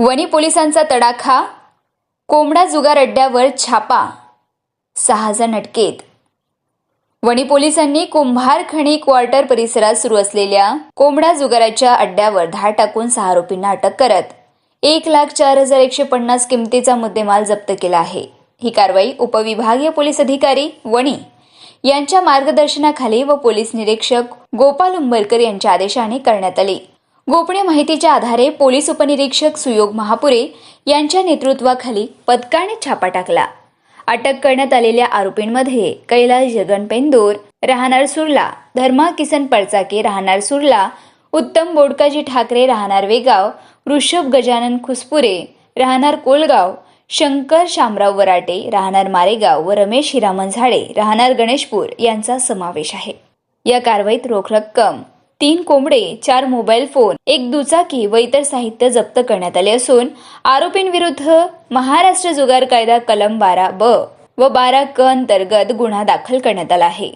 वणी पोलिसांचा तडाखा कोंबडा जुगार अड्ड्यावर छापा सहा जण अटकेत. वणी पोलिसांनी कुंभार खणी क्वार्टर परिसरात सुरू असलेल्या कोंबडा जुगाराच्या अड्ड्यावर धाड टाकून सहा आरोपींना अटक करत एक लाख चार हजार एकशे पन्नास किमतीचा मुद्देमाल जप्त केला आहे. ही कारवाई उपविभागीय पोलीस अधिकारी वणी यांच्या मार्गदर्शनाखाली व पोलीस निरीक्षक गोपाल उंबरकर यांच्या आदेशाने करण्यात आली. गोपनीय माहितीच्या आधारे पोलीस उपनिरीक्षक सुयोग महापुरे यांच्या नेतृत्वाखाली पथकाने छापा टाकला. अटक करण्यात आलेल्या आरोपींमध्ये कैलास जगन पेंदोर राहणार सुरला धर्मा किसन पळचाके राहणार सुरला उत्तम बोडकाजी ठाकरे राहणार वेगाव ऋषभ गजानन खुसपुरे राहणार कोलगाव शंकर शामराव वराटे राहणार मारेगाव व रमेश हिरामन झाडे राहणार गणेशपूर यांचा समावेश आहे. या कारवाईत रोख रक्कम तीन कोंबडे चार मोबाईल फोन एक दुचाकी व इतर साहित्य जप्त करण्यात आले असून आरोपींविरुद्ध महाराष्ट्र जुगार कायदा कलम बारा ब व बारा क अंतर्गत गुन्हा दाखल करण्यात आला आहे.